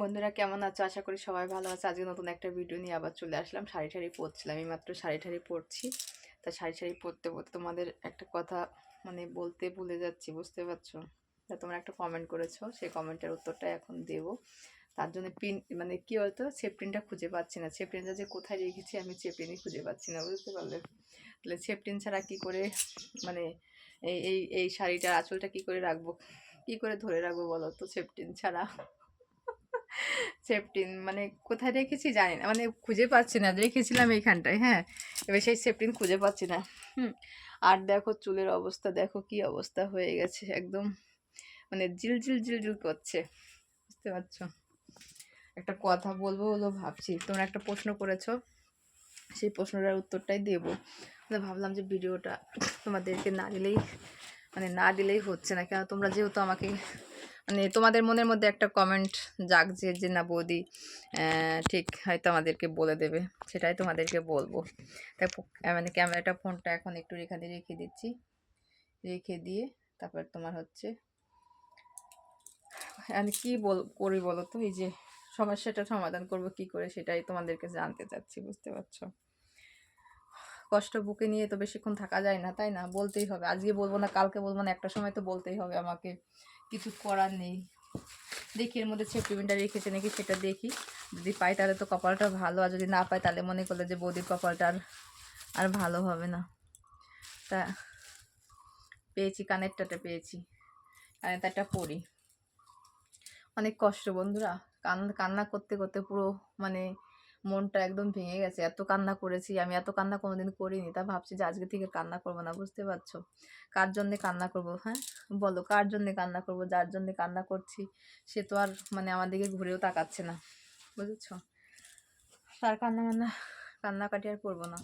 বন্ধুরা কেমন আছো? আশা করি সবাই ভালো আছে। আজকে নতুন একটা ভিডিও নিয়ে আবার চলে আসলাম। শাড়ি ঠাড়ি পরছিলাম আমি মাত্র শাড়ি ঠাড়ি পরছি। তা শাড়ি শাড়ি পরতে পরতে তোমাদের একটা কথা মানে বলতে ভুলে যাচ্ছি, বুঝতে পারছ? তা তোমরা একটা কমেন্ট করেছ, সেই কমেন্টের উত্তরটা এখন দেব। তার জন্য পিন মানে কি বলতো? সেপটিনটা খুঁজে পাচ্ছি না। সেপটিনটা যে কোথায় রেখেছি আমি সেপটিনই খুঁজে পাচ্ছি না, বুঝতে পারলে? তাহলে সেপটিন ছাড়া কী করে মানে এই এই এই শাড়িটার আঁচলটা কি করে রাখব? কী করে ধরে রাখব বলো তো? সেপটিন ছাড়া। সেপটিন মানে কোথায় রেখেছি জানি না মানে খুঁজে পাচ্ছি না, রেখেছিলাম এইখানটায় হ্যাঁ। এবার সেই সেপটিন খুঁজে পাচ্ছি না, হুম। আর দেখো চুলের অবস্থা, দেখো কি অবস্থা হয়ে গেছে, একদম মানে জিল জিল জিল জিল করছে, বুঝতে পারছ? একটা কথা বলব বলো ভাবছি, তোমরা একটা প্রশ্ন করেছ, সেই প্রশ্নটার উত্তরটাই দেবো। ভাবলাম যে ভিডিওটা তোমাদেরকে না দিলেই মানে না দিলেই হচ্ছে না কেন তোমরা যেহেতু আমাকে মানে তোমাদের মনের মধ্যে একটা কমেন্ট জাগছে যে, না বৌদি ঠিক, হয়তো আমাদেরকে বলে দেবে। সেটাই তোমাদেরকে বলব। তাই মানে ক্যামেরাটা ফোনটা এখন একটু এখানে রেখে দিচ্ছি। রেখে দিয়ে তারপর তোমার হচ্ছে আমি কী বল, করি বলো তো? এই যে সমস্যাটা সমাধান করব কি করে সেটাই তোমাদেরকে জানতে চাচ্ছি, বুঝতে পারছ? কষ্ট বুকে নিয়ে তো বেশিক্ষণ থাকা যায় না, তাই না? বলতেই হবে। আজকে বলব না, কালকে বলব না, একটা সময় তো বলতেই হবে আমাকে। কিছু করার নেই। দেখি এর মধ্যে সেপ্টিমেন্টটা রেখেছে নাকি সেটা দেখি। যদি পাই তাহলে তো কপালটা ভালো, আর যদি না পাই তাহলে মনে করলে যে বৌদির কপালটা আর আর ভালো হবে না। তা পেয়েছি কানেরটাটা পেয়েছি। কানেরটাটা পরি অনেক কষ্ট বন্ধুরা। কান, কান্না করতে করতে পুরো মানে মনটা একদম ভেঙে গেছে। এত কান্না করেছি, আমি এত কান্না কোনোদিন করিনি। তা ভাবছি যে আজকে থেকে কান্না করব না, বুঝতে পারছ? কার জন্যে কান্না করব হ্যাঁ? বলো, কার জন্যে কান্না করব? যার জন্যে কান্না করছি, সে তো আর মানে আমার দিকে ঘুরেও তাকাচ্ছে না, বুঝেছ? তার কান্না কান্না কান্নাকাটি আর করব না।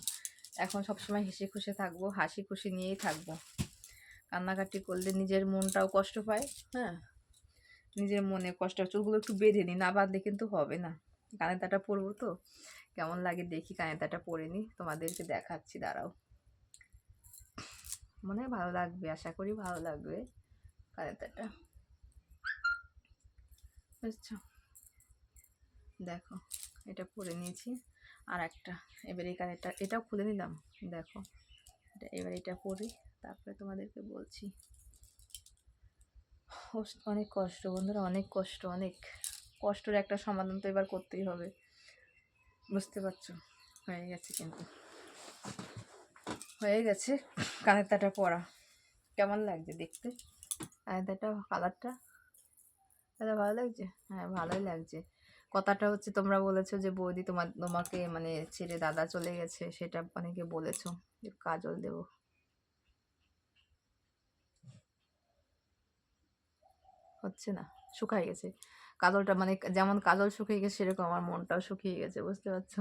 এখন সবসময় হেসে খুশি থাকব, হাসি খুশি নিয়েই থাকব। কান্নাকাটি করলে নিজের মনটাও কষ্ট পায় হ্যাঁ? নিজের মনে কষ্ট, চুলগুলো একটু বেঁধে নিই না বাঁধলে কিন্তু হবে না। কানেতাটা পরবো তো? কেমন লাগে দেখি কানেতাটা পরে নিই তোমাদেরকে দেখাচ্ছি, দাঁড়াও। মনে হয় ভালো লাগবে, আশা করি ভালো লাগবে কানেতাটা বুঝছ? দেখো, এটা পরে নিয়েছি। আর একটা, এবার এই কানেরটা, এটাও খুলে নিলাম, দেখো। এটা, এবার এটা পরি, তারপরে তোমাদেরকে বলছি। অনেক কষ্ট বন্ধুরা, অনেক কষ্ট, অনেক। কষ্টের একটা সমাধান তো এবার করতেই হবে। বুঝতে পারছ? হয়ে গেছে কিন্তু। হয়ে গেছে কানের তাটা পরা। কেমন লাগছে দেখতে? তাটা কালারটা? দাদা, ভালো লাগছে? হ্যাঁ ভালোই লাগছে। কথাটা হচ্ছে তোমরা বলেছ যে, বৌদি তোমার, তোমাকে মানে ছেড়ে দাদা চলে গেছে, সেটা অনেকে বলেছ। যে, কাজল দেবো। হচ্ছে না শুকাই গেছে। কাজলটা মানে যেমন কাজল শুকিয়ে গেছে, সেরকম আমার মনটাও শুকিয়ে গেছে, বুঝতে পারছ?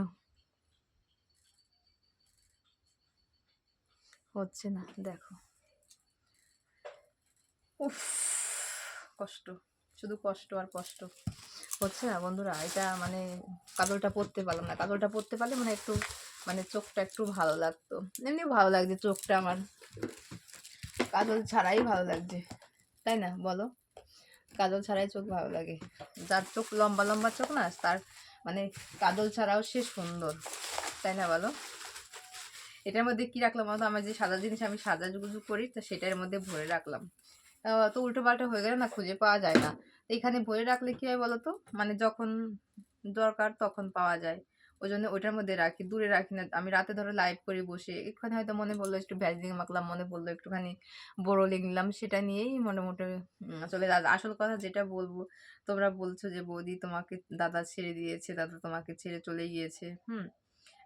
হচ্ছে না, দেখো। উফ, কষ্ট, শুধু কষ্ট আর কষ্ট। হচ্ছে না বন্ধুরা, এটা মানে কাজলটা পরতে পারলাম না। কাজলটা পরতে পারলে মানে একটু মানে চোখটা একটু ভালো লাগতো। এমনি ভালো লাগছে চোখটা আমার। কাজল ছাড়াই ভালো লাগছে, তাই না? বলো। কাজল ছাড়াই চোখ ভালো লাগে। যার চোখ লম্বা লম্বা চোখ না, তার মানে কাজল ছাড়াও সে সুন্দর। তাই না বলো? এটার মধ্যে কি রাখলাম বলতো আমার যে সাদা জিনিস আমি সাদা জুগুজু করি, তো সেটার মধ্যে ভরে রাখলাম। তো উল্টো পাল্টা হয়ে গেলে না, খুঁজে পাওয়া যায় না। এখানে ভরে রাখলে কী হয় বলো তো? মানে যখন দরকার তখন পাওয়া যায়। ওই জন্য ওইটার মধ্যে রাখি, দূরে রাখি না। আমি রাতে ধরো লাইভ করে বসে একটুখানি হয়তো মনে বলল একটু ভ্যাজলিং মাখলাম, মনে বলল একটুখানি বড়োলিং নিলাম সেটা নিয়েই মোটামুটি চলে দাদা আসল কথা যেটা বলব, তোমরা বলছো যে, বৌদি তোমাকে দাদা ছেড়ে দিয়েছে, দাদা তোমাকে ছেড়ে চলে গিয়েছে। হুম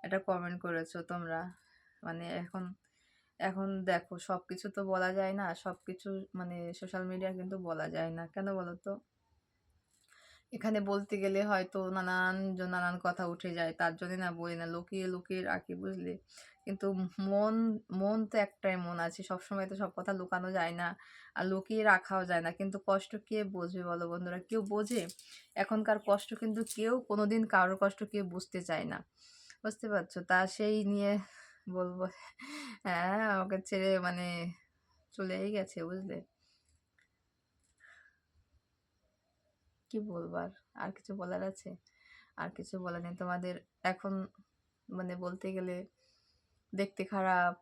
এটা কমেন্ট করেছ তোমরা। মানে এখন এখন দেখো সব কিছু তো বলা যায় না সব কিছু মানে সোশ্যাল মিডিয়া কিন্তু বলা যায় না। কেন বলো তো? এখানে বলতে গেলে হয়তো নানান জ- নানান কথা উঠে যায়। তার জন্য না বলি না, লুকিয়ে লুকিয়ে রাখি, বুঝলে? কিন্তু মন মন তো একটাই মন আছে। সবসময় তো সব কথা লুকানো যায় না আর লুকিয়ে রাখাও যায় না। কিন্তু কষ্ট কে বুঝবে বলো বন্ধুরা? কেউ বোঝে? এখনকার কষ্ট কিন্তু কেউ কোনোদিন কারোর কষ্ট কেউ বুঝতে চায় না। বুঝতে পারছ? তা সেই নিয়ে বলব। হ্যাঁ আমাকে ছেড়ে মানে চলেই গেছে, বুঝলে? কি বলবার আর? কিছু বলার আছে? আর কিছু বলার নেই। তোমাদের এখন মানে বলতে গেলে দেখতে খারাপ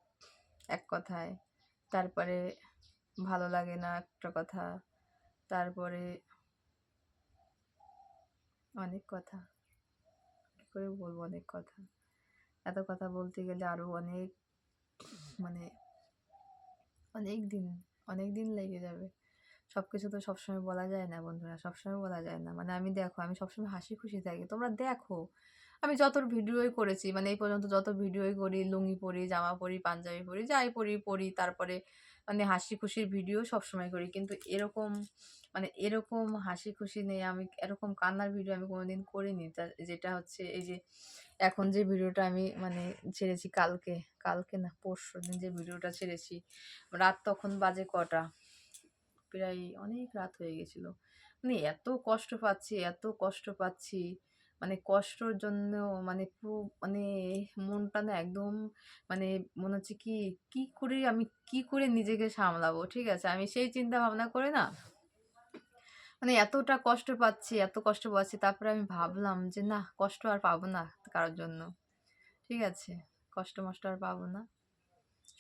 এক কথায়। তারপরে ভালো লাগে না একটা কথা। তারপরে অনেক কথা। কী করে বলব অনেক কথা? এত কথা বলতে গেলে আরও অনেক মানে অনেক দিন অনেক দিন লেগে যাবে। সব কিছু তো সবসময় বলা যায় না বন্ধুরা, সবসময় বলা যায় না। মানে আমি দেখো, আমি সবসময় হাসি খুশি থাকি। তোমরা দেখো, আমি যত ভিডিওই করেছি মানে এই পর্যন্ত যত ভিডিওই করি, লুঙ্গি পরি, জামা পরি, পাঞ্জাবি পরি, যাই পরি পরি, তারপরে মানে হাসি খুশির ভিডিও সবসময় করি। কিন্তু এরকম মানে এরকম হাসি খুশি নেই আমি, এরকম কান্নার ভিডিও আমি কোনোদিন করিনি। তা যেটা হচ্ছে, এই যে এখন যে ভিডিওটা আমি মানে ছেড়েছি কালকে কালকে না পরশু দিন যে ভিডিওটা ছেড়েছি, রাত তখন বাজে কটা? প্রায় অনেক রাত হয়ে গেছিল। মানে এত কষ্ট পাচ্ছি, এত কষ্ট পাচ্ছি। মানে কষ্টর জন্য মানে পুরো মানে মনটা না একদম মানে মনে হচ্ছে কি কি করে আমি কি করে নিজেকে সামলাবো? ঠিক আছে? আমি সেই চিন্তা ভাবনা করে না মানে এতটা কষ্ট পাচ্ছি, এত কষ্ট পাচ্ছি, তারপরে আমি ভাবলাম যে না, কষ্ট আর পাবো না কারোর জন্য। ঠিক আছে? কষ্ট মষ্ট আর পাবো না।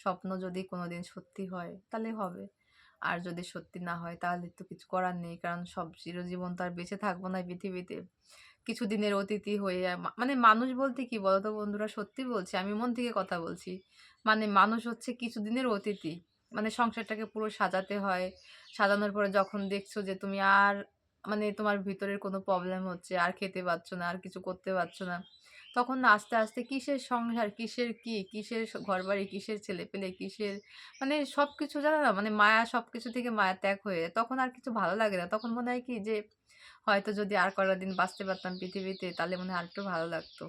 স্বপ্ন যদি কোনোদিন সত্যি হয়, তাহলে হবে। আর যদি সত্যি না হয় তাহলে তো কিছু করার নেই। কারণ সব চিরজীবন তো আর বেঁচে থাকব না পৃথিবীতে। কিছু দিনের অতিথি হয়ে মানে মানুষ বলতে কি বলতো বন্ধুরা? সত্যি বলছি, আমি মন থেকে কথা বলছি। মানে মানুষ হচ্ছে কিছুদিনের অতিথি মানে সংসারটাকে পুরো সাজাতে হয়। সাজানোর পরে যখন দেখছ যে তুমি আর মানে তোমার ভিতরের কোনো প্রবলেম হচ্ছে, আর খেতে পারছ না, আর কিছু করতে পারছ না। তখন আস্তে আস্তে কিসের সংসার, কিসের কি? কিসের ঘর বাড়ি কিসের ছেলে পেলে কিসের? মানে সব কিছু জানো না? মানে মায়া সব কিছু থেকে মায়া ত্যাগ হয়ে যায়। তখন আর কিছু ভালো লাগে না। তখন মনে হয় কি যে, হয়তো যদি আর কটা দিন বাঁচতে পারতাম পৃথিবীতে, তাহলে মনে হয় আরেকটু ভালো লাগতো।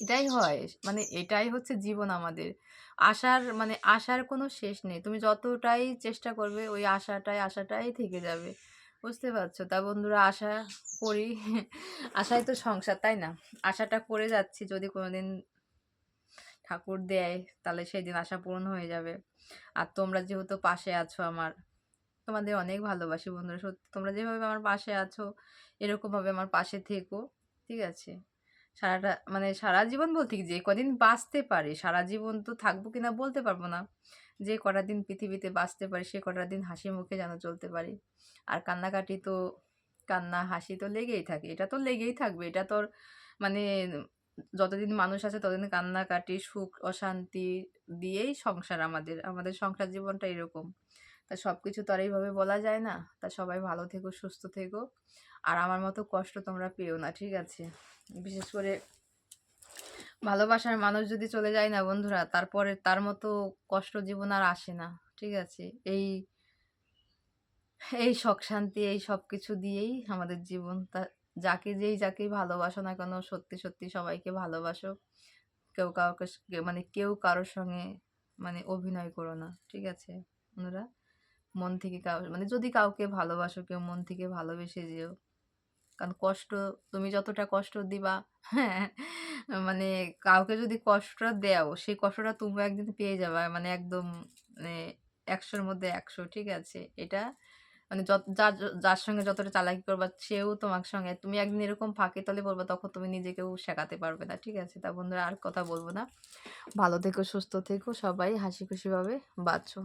এটাই হয়। মানে এটাই হচ্ছে জীবন আমাদের। আশার মানে আশার কোনো শেষ নেই। তুমি যতটাই চেষ্টা করবে, ওই আশাটাই আশাটাই থেকে যাবে। বুঝতে পারছ। তা বন্ধুরা আশা করি, আশাই তো সংসার, তাই না? আশাটা করে যাচ্ছি যদি কোনোদিন ঠাকুর দেয়, তাহলে সেই দিন আশা পূরণ হয়ে যাবে। আর তোমরা যেহেতু পাশে আছো আমার, তোমাদের অনেক ভালোবাসি বন্ধুরা। সত্যি, তোমরা যেভাবে আমার পাশে আছো, এরকমভাবে আমার পাশে থেকো, ঠিক আছে? সারাটা মানে সারা জীবন বলতে যে কদিন বাঁচতে পারে, সারা জীবন তো থাকব কিনা বলতে পারব না। যে কটা দিন পৃথিবীতে বাঁচতে পারি, সে কটা দিন হাসি মুখে যেন চলতে পারি। আর কান্নাকাটি তো, কান্না, হাসি তো লেগেই থাকে। এটা তো লেগেই থাকবে। এটা তোর মানে যতদিন মানুষ আছে, ততদিন কান্নাকাটি, সুখ, অশান্তি দিয়েই সংসার আমাদের। আমাদের সংসার জীবনটা এরকম। তা সব কিছু তো আর এইভাবে বলা যায় না। তা সবাই ভালো থেকো, সুস্থ থেকো। আর আমার মতো কষ্ট তোমরা পেও না, ঠিক আছে? বিশেষ করে ভালোবাসার মানুষ যদি চলে যায় না বন্ধুরা, তারপরে তার মতো কষ্ট জীবন আর আসে না, ঠিক আছে? এই এই শখ শান্তি, এই সব কিছু দিয়েই আমাদের জীবন। তা যাকে যেই যাকেই ভালোবাসো না কেন, সত্যি সত্যি সবাইকে ভালোবাসো। কেউ কাউকে মানে কেউ কারোর সঙ্গে মানে অভিনয় করো না, ঠিক আছে? বন্ধুরা, মন থেকে কাউ মানে যদি কাউকে ভালোবাসো, কেউ মন থেকে ভালোবেসে যেও। কারণ কষ্ট, তুমি যতটা কষ্ট দিবা হ্যাঁ মানে কাউকে যদি কষ্টটা দেও, সেই কষ্টটা তুমি একদিন পেয়ে যাবে। মানে একদম মানে একশোর মধ্যে একশো, ঠিক আছে? এটা মানে যত, যার যার সঙ্গে যতটা চালাকি করবা, সেও তোমার সঙ্গে। তুমি একদিন এরকম ফাঁকে তলে পড়বা, তখন তুমি নিজেকেও শেখাতে পারবে না, ঠিক আছে? তা বন্ধুরা, আর কথা বলব না। ভালো থেকো, সুস্থ থেকো, সবাই হাসি খুশিভাবে বাঁচো।